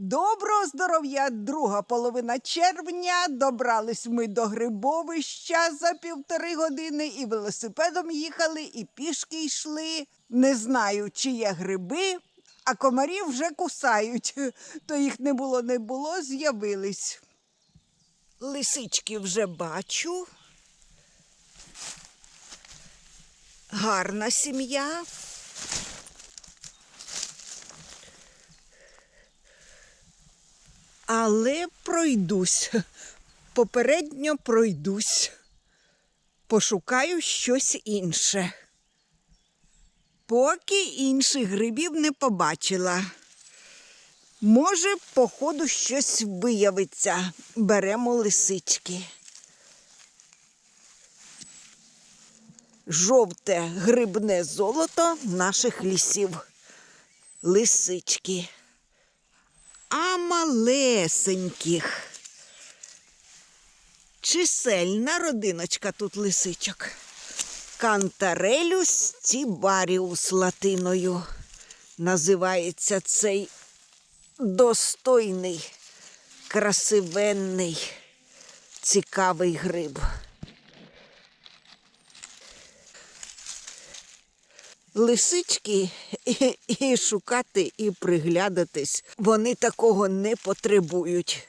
Доброго здоров'я, друга половина червня. Добрались ми до грибовища за півтори години, і велосипедом їхали, і пішки йшли. Не знаю, чи є гриби, а комарі вже кусають. То їх не було, не було, з'явились. Лисички вже бачу. Гарна сім'я. Але пройдусь. Попередньо пройдусь. Пошукаю щось інше. Поки інших грибів не побачила. Може, по ходу щось виявиться. Беремо лисички. Жовте грибне золото наших лісів. Лисички а малесеньких. Чисельна родиночка тут лисичок. Кантарелюс стібаріус латиною. Називається цей достойний, красивенний, цікавий гриб. Лисички і, і шукати, і приглядатись. Вони такого не потребують.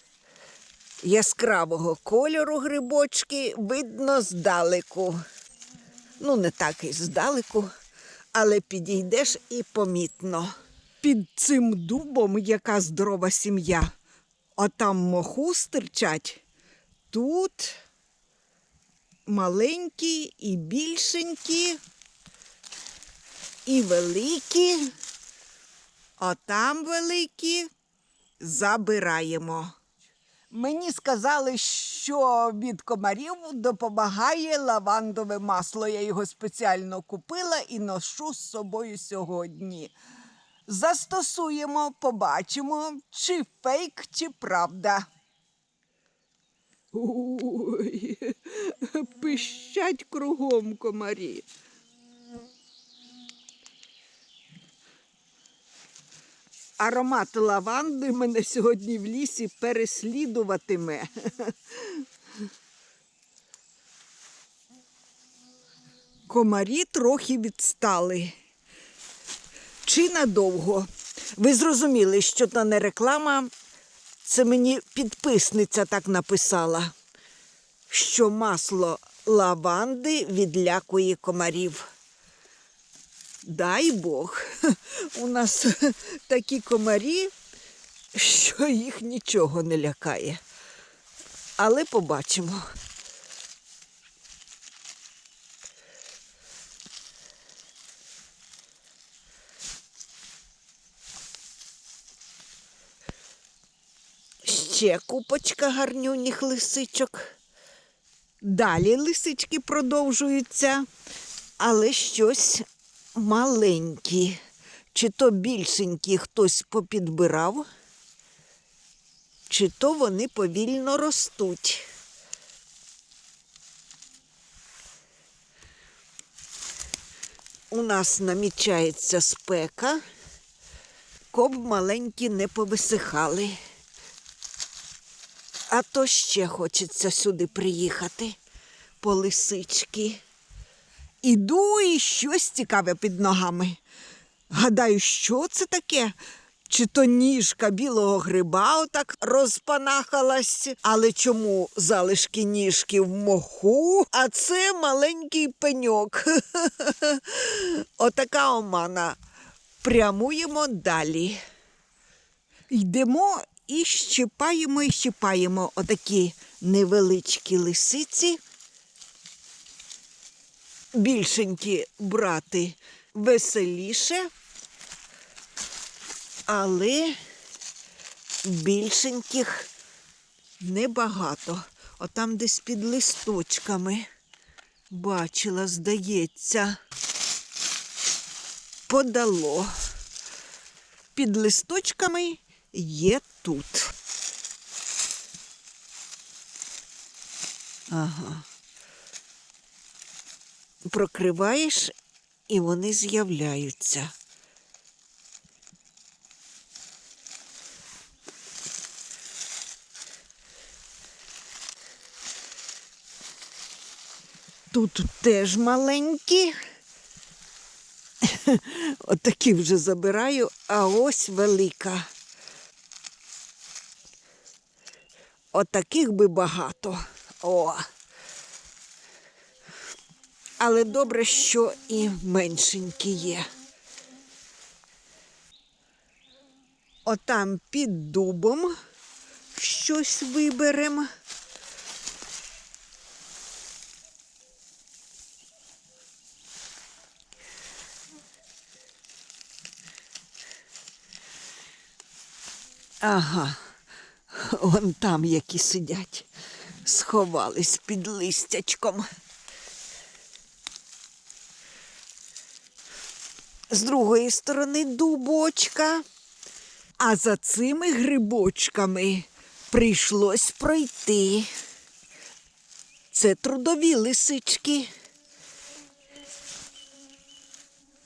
Яскравого кольору грибочки видно здалеку. Ну, не так і здалеку, але підійдеш і помітно. Під цим дубом яка здорова сім'я. А там моху стирчать. Тут маленькі і більшенькі і великі, а там великі забираємо. Мені сказали, що від комарів допомагає лавандове масло. Я його спеціально купила і ношу з собою сьогодні. Застосуємо, побачимо, чи фейк, чи правда. Ой, пищать кругом комарі. Аромат лаванди мене сьогодні в лісі переслідуватиме. Комарі трохи відстали. Чи надовго? Ви зрозуміли, що то не реклама, це мені підписниця так написала, що масло лаванди відлякує комарів. Дай Бог, у нас такі комарі, що їх нічого не лякає. Але побачимо. Ще купочка гарнюніх лисичок. Далі лисички продовжуються, але щось маленькі. Чи то більшенькі хтось попідбирав, чи то вони повільно ростуть. У нас намічається спека, коб маленькі не повисихали. А то ще хочеться сюди приїхати по лисички. Іду і щось цікаве під ногами. Гадаю, що це таке? Чи то ніжка білого гриба отак розпанахалась, але чому залишки ніжки в моху, а це маленький пеньок. Отака омана. Прямуємо далі. Йдемо і щипаємо і щипаємо отакі невеличкі лисиці більшенькі брати веселіше, але більшеньких небагато. Отам десь під листочками бачила, здається, подало. Під листочками є тут. Ага прокриваєш і вони з'являються. Тут теж маленькі. Отакі вже забираю, а ось велика. Отаких би багато. О! Але добре, що і меншенькі є. Отам під дубом щось виберемо. Ага, вон там які сидять, сховались під листячком. З другої сторони дубочка, а за цими грибочками прийшлось пройти. Це трудові лисички.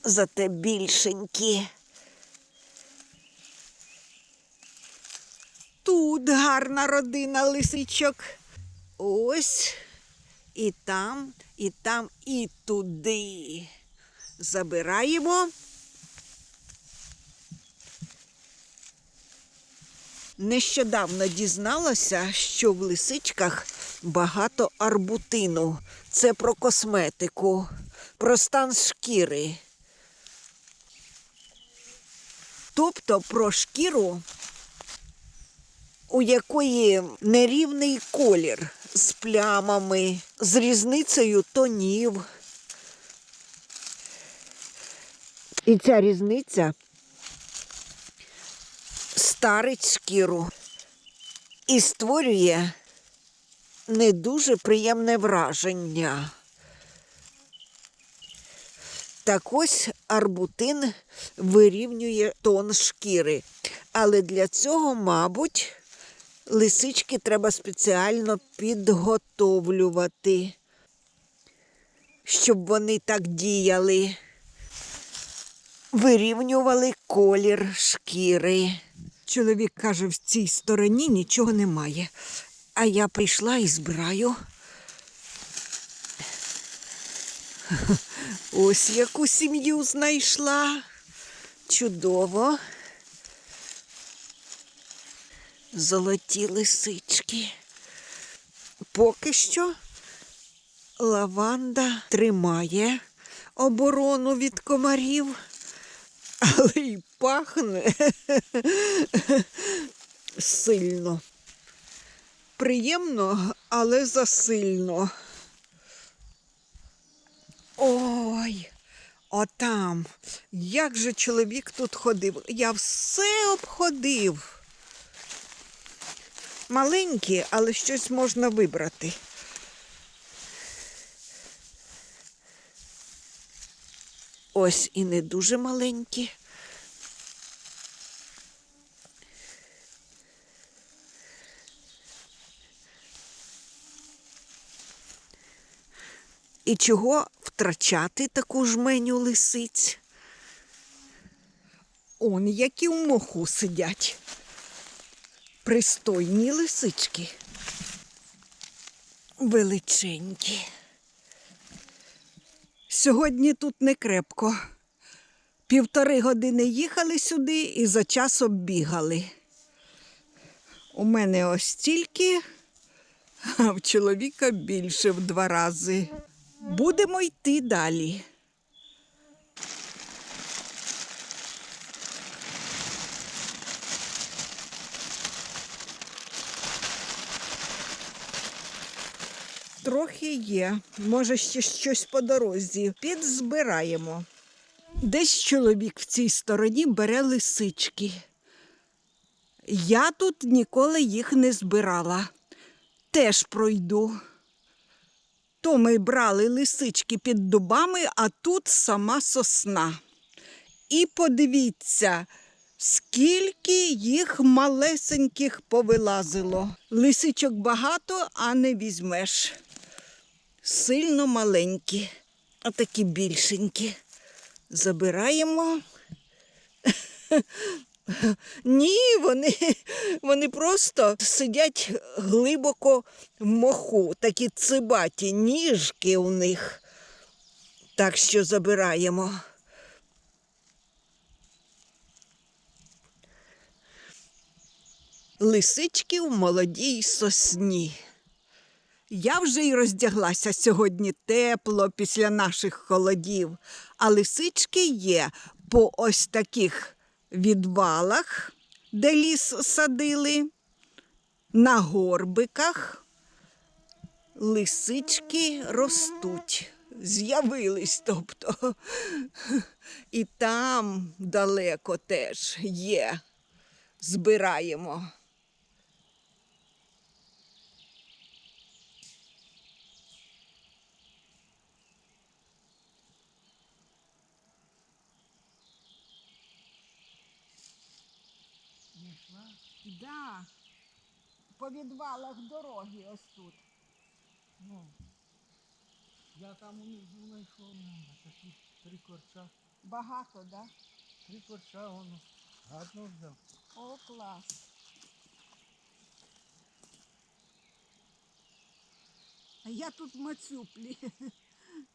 Зате більшенькі. Тут гарна родина лисичок. Ось і там, і там, і туди. Забираємо. Нещодавно дізналася, що в лисичках багато арбутину. Це про косметику, про стан шкіри. Тобто про шкіру, у якої нерівний колір з плямами, з різницею тонів. І ця різниця старить шкіру і створює не дуже приємне враження. Так ось арбутин вирівнює тон шкіри. Але для цього, мабуть, лисички треба спеціально підготовлювати, щоб вони так діяли вирівнювали колір шкіри. Чоловік каже, в цій стороні нічого немає. А я прийшла і збираю. Ось яку сім'ю знайшла. Чудово. Золоті лисички. Поки що лаванда тримає оборону від комарів але й пахне сильно. Приємно, але засильно. Ой, отам. Як же чоловік тут ходив? Я все обходив. Маленькі, але щось можна вибрати. Ось і не дуже маленькі. І чого втрачати таку жменю лисиць? Он які в моху сидять. Пристойні лисички. Величенькі. Сьогодні тут не крепко. Півтори години їхали сюди і за час оббігали. У мене ось стільки, а в чоловіка більше в два рази. Будемо йти далі. Трохи є. Може, ще щось по дорозі. Підзбираємо. Десь чоловік в цій стороні бере лисички. Я тут ніколи їх не збирала. Теж пройду. То ми брали лисички під дубами, а тут сама сосна. І подивіться, скільки їх малесеньких повилазило. Лисичок багато, а не візьмеш. Сильно маленькі, а такі більшенькі. Забираємо. Ні, вони, вони просто сидять глибоко в моху, такі цибаті ніжки у них. Так що забираємо. Лисички в молодій сосні. Я вже й роздяглася сьогодні тепло після наших холодів, а лисички є по ось таких відвалах, де ліс садили, на горбиках. Лисички ростуть, з'явились, тобто. І там далеко теж є. Збираємо. Да. По відвалах дороги ось тут. Ну, я там унизу знайшов ну, такі три корча. Багато, да? Три корча воно гарно взяв. О, клас. А я тут мацюплі.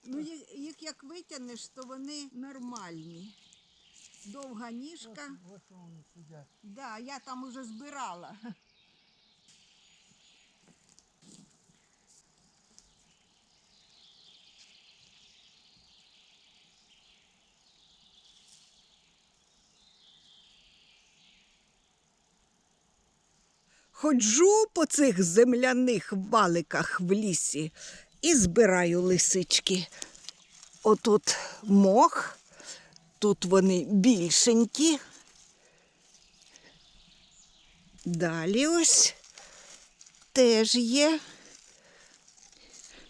Ну, їх, як витягнеш, то вони нормальні. Довга ніжка. Ось, ось вони сидять. Да, я там уже збирала. Ходжу по цих земляних валиках в лісі і збираю лисички. Отут мох, тут вони більшенькі. Далі ось теж є.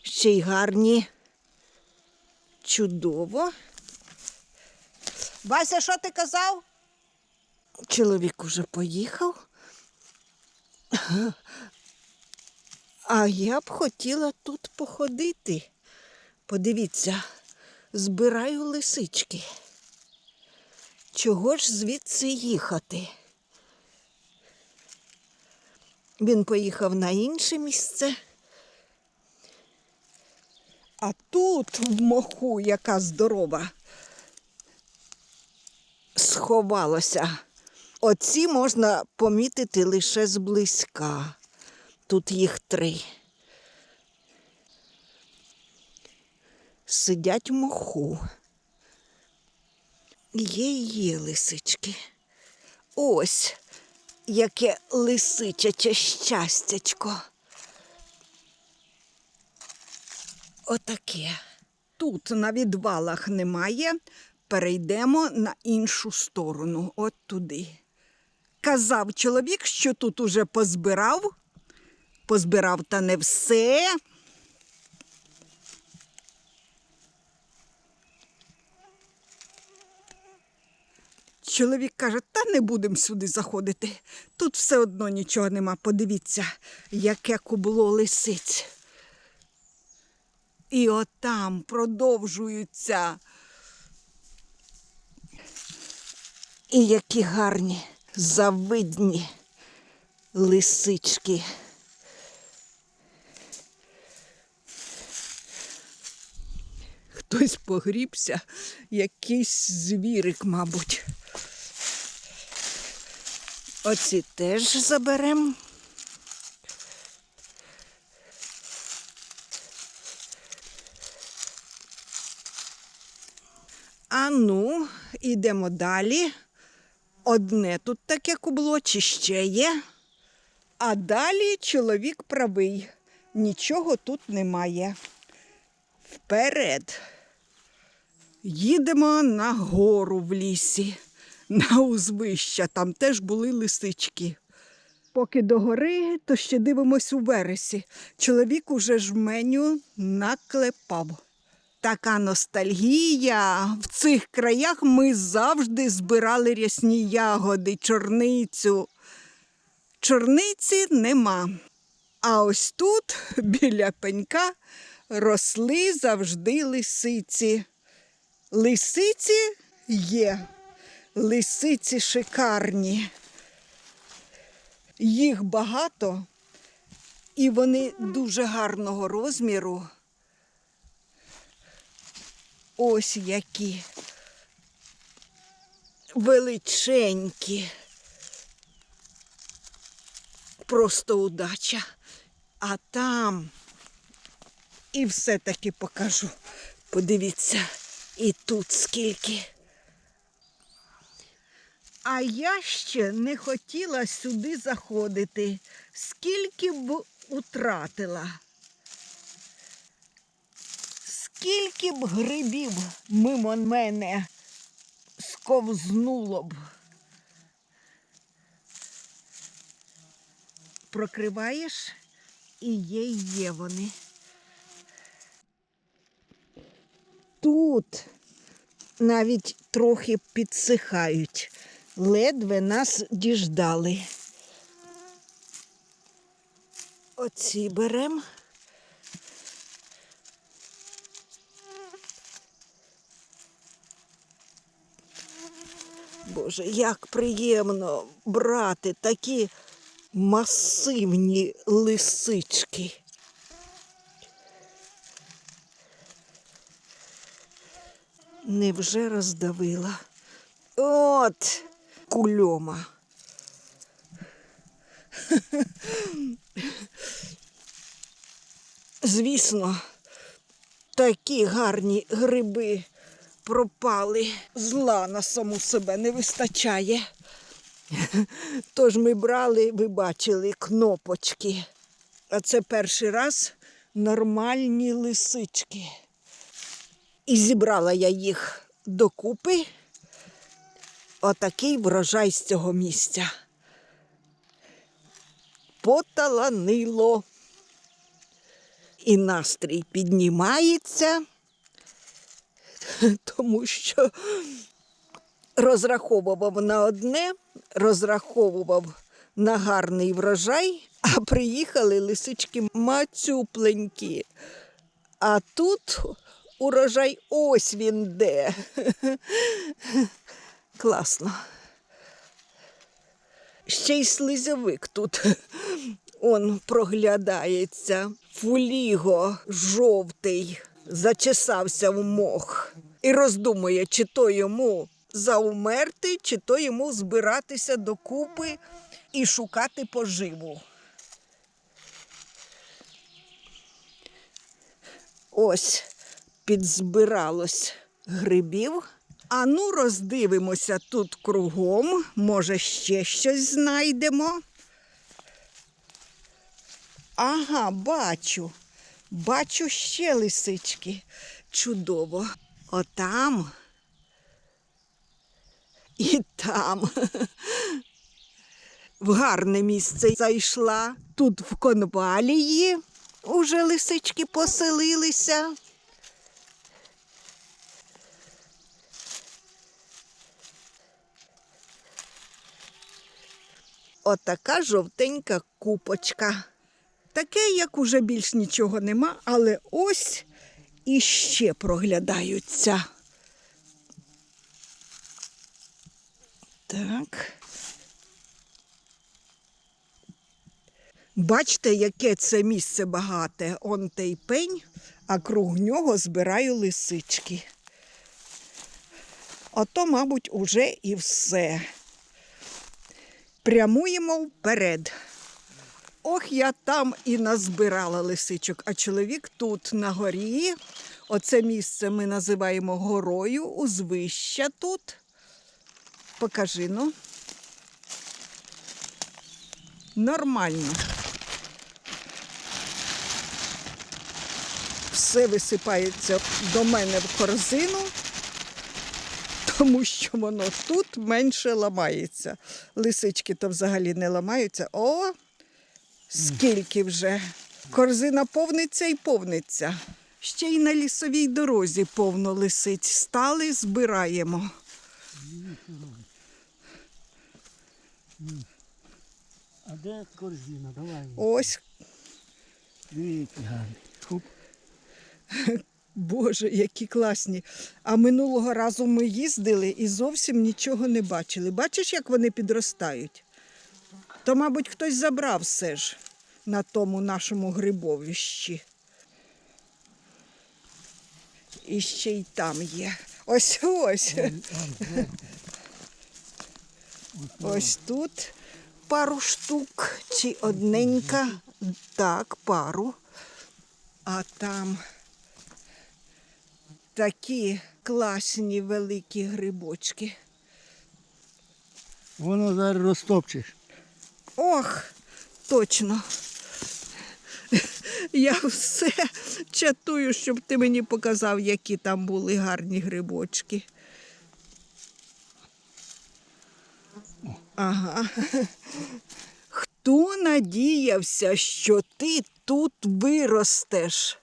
Ще й гарні. Чудово. Вася, що ти казав? Чоловік уже поїхав. А я б хотіла тут походити. Подивіться, збираю лисички. Чого ж звідси їхати? Він поїхав на інше місце. А тут в моху, яка здорова, сховалося. Оці можна помітити лише зблизька. Тут їх три. Сидять в моху. Є є лисички. Ось яке лисичаче щастячко. Отаке. Тут на відвалах немає. Перейдемо на іншу сторону, от туди. Казав чоловік, що тут уже позбирав. Позбирав та не все. Чоловік каже, та не будемо сюди заходити. Тут все одно нічого нема. Подивіться, яке кубло лисиць. І отам продовжуються. І які гарні, завидні лисички. Хтось погрібся, якийсь звірик, мабуть. Оці теж заберемо. А ну, ідемо далі. Одне тут таке кубло, чи ще є. А далі чоловік правий. Нічого тут немає. Вперед. Їдемо на гору в лісі, на узвища. Там теж були лисички. Поки до гори, то ще дивимось у вересі. Чоловік уже жменю наклепав. Така ностальгія. В цих краях ми завжди збирали рясні ягоди, чорницю. Чорниці нема. А ось тут, біля пенька, росли завжди лисиці. Лисиці є. Лисиці шикарні. Їх багато, і вони дуже гарного розміру. Ось які величенькі. Просто удача. А там і все-таки покажу. Подивіться, і тут скільки. А я ще не хотіла сюди заходити. Скільки б утратила. Скільки б грибів мимо мене сковзнуло б. Прокриваєш і є, є вони. Тут навіть трохи підсихають. Ледве нас діждали. Оці беремо. Боже, як приємно брати такі масивні лисички. Невже роздавила? От кульома. Звісно, такі гарні гриби пропали. Зла на саму себе не вистачає. Тож ми брали, ви бачили, кнопочки. А це перший раз нормальні лисички. І зібрала я їх докупи. Отакий врожай з цього місця. Поталанило. І настрій піднімається, тому що розраховував на одне, розраховував на гарний врожай, а приїхали лисички мацюпленькі. А тут урожай ось він де. Класно. Ще й слизовик тут он проглядається. Фуліго жовтий зачесався в мох і роздумує, чи то йому заумерти, чи то йому збиратися докупи і шукати поживу. Ось підзбиралось грибів. А ну роздивимося тут кругом, може, ще щось знайдемо. Ага, бачу. Бачу ще лисички. Чудово. Отам. І там. В гарне місце зайшла. Тут в конвалії уже лисички поселилися. Отака жовтенька купочка. Таке, як уже більш нічого нема, але ось іще проглядаються. Так. Бачите, яке це місце багате. Он той пень, а круг нього збираю лисички. Ото, мабуть, уже і все. Прямуємо вперед. Ох, я там і назбирала лисичок, а чоловік тут на горі. Оце місце ми називаємо горою, узвища тут. Покажи ну. Нормально. Все висипається до мене в корзину, тому що воно тут менше ламається. Лисички то взагалі не ламаються. О, скільки вже. Корзина повниться і повниться. Ще й на лісовій дорозі повно лисиць. Стали, збираємо. А де корзина? Давай. Ось Дивіться. Боже, які класні. А минулого разу ми їздили і зовсім нічого не бачили. Бачиш, як вони підростають? То, мабуть, хтось забрав все ж на тому нашому грибовищі. І ще й там є. Ось ось. Ось тут пару штук, чи одненька. Так, пару. А там такі класні великі грибочки. Воно зараз розтопчеш. Ох, точно. Я все чатую, щоб ти мені показав, які там були гарні грибочки. Ага. Хто надіявся, що ти тут виростеш?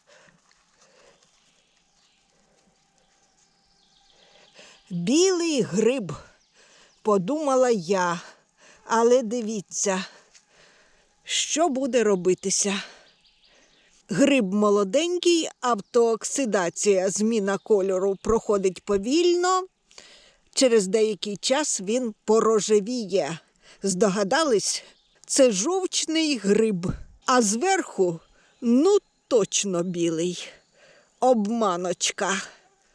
Білий гриб, подумала я, але дивіться, що буде робитися. Гриб молоденький, автооксидація, зміна кольору проходить повільно. Через деякий час він порожевіє. Здогадались, це жовчний гриб, а зверху ну точно білий. Обманочка.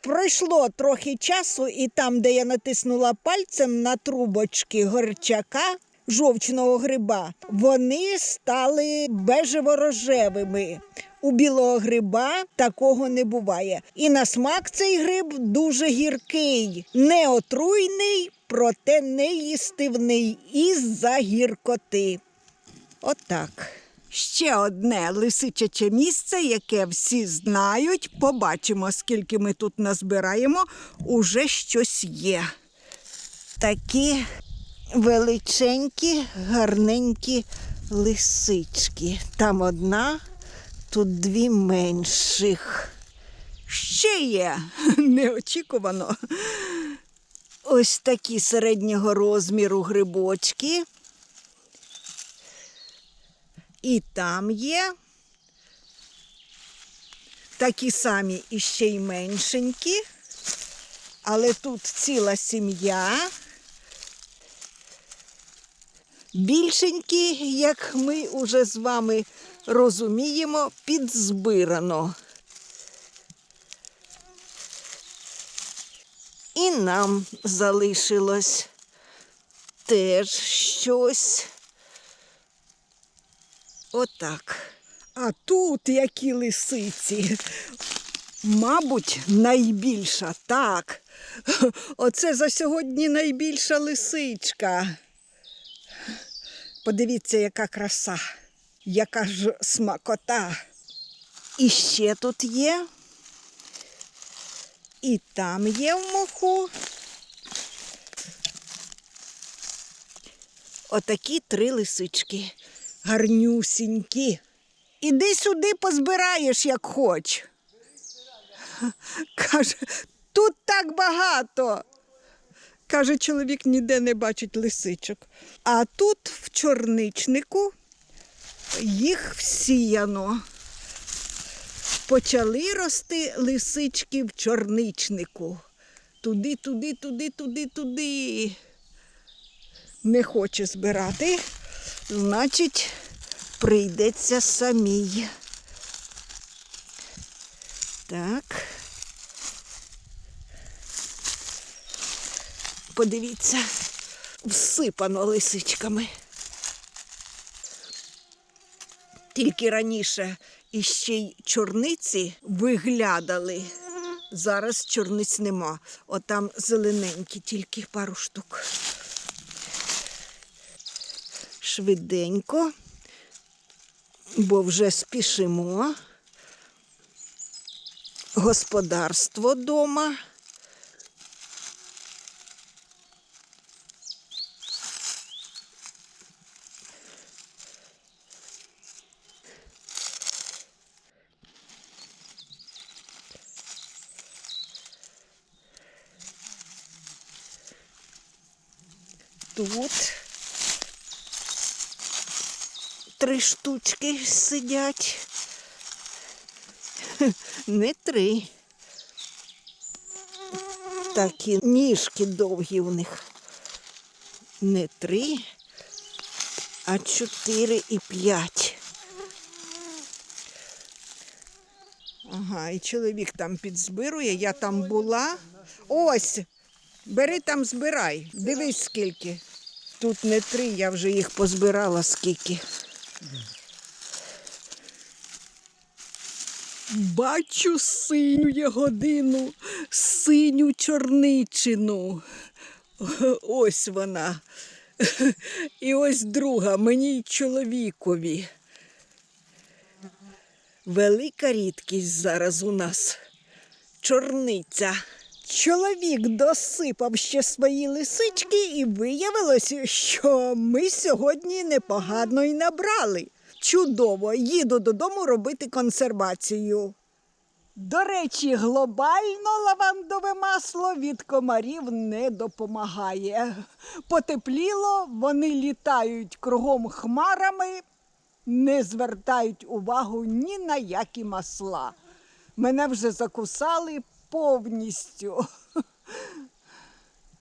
Пройшло трохи часу, і там, де я натиснула пальцем на трубочки горчака жовчного гриба, вони стали бежево-рожевими. У білого гриба такого не буває. І на смак цей гриб дуже гіркий, не отруйний, проте не їстивний із-за гіркоти. Отак. Ще одне лисичаче місце, яке всі знають. Побачимо, скільки ми тут назбираємо. Уже щось є. Такі величенькі, гарненькі лисички. Там одна, тут дві менших. Ще є неочікувано. Ось такі середнього розміру грибочки. І там є такі самі і ще й меншенькі, але тут ціла сім'я. Більшенькі, як ми уже з вами розуміємо, підзбирано. І нам залишилось теж щось. Отак. А тут які лисиці. Мабуть, найбільша, так. Оце за сьогодні найбільша лисичка. Подивіться, яка краса, яка ж смакота. І ще тут є. І там є в моху. Отакі три лисички. Гарнюсінькі. Іди сюди позбираєш, як хоч. Каже, тут так багато. Каже, чоловік ніде не бачить лисичок. А тут в чорничнику їх всіяно. Почали рости лисички в чорничнику. Туди, туди, туди, туди, туди. Не хоче збирати, значить, прийдеться самій. Так. Подивіться, всипано лисичками. Тільки раніше іще й чорниці виглядали. Зараз чорниць нема. Отам зелененькі, тільки пару штук. Швиденько, бо вже спішимо. Господарство дома. Тут три штучки сидять. Не три, такі ніжки довгі у них. Не три, а чотири і п'ять. Ага, і чоловік там підзбирує, я там була. Ось, бери там збирай. Дивись скільки. Тут не три, я вже їх позбирала скільки. Бачу синю ягодину, синю чорничину. Ось вона. І ось друга мені й чоловікові. Велика рідкість зараз у нас. Чорниця. Чоловік досипав ще свої лисички, і виявилося, що ми сьогодні непогано й набрали. Чудово, їду додому робити консервацію. До речі, глобально лавандове масло від комарів не допомагає. Потепліло, вони літають кругом хмарами, не звертають увагу ні на які масла. Мене вже закусали повністю.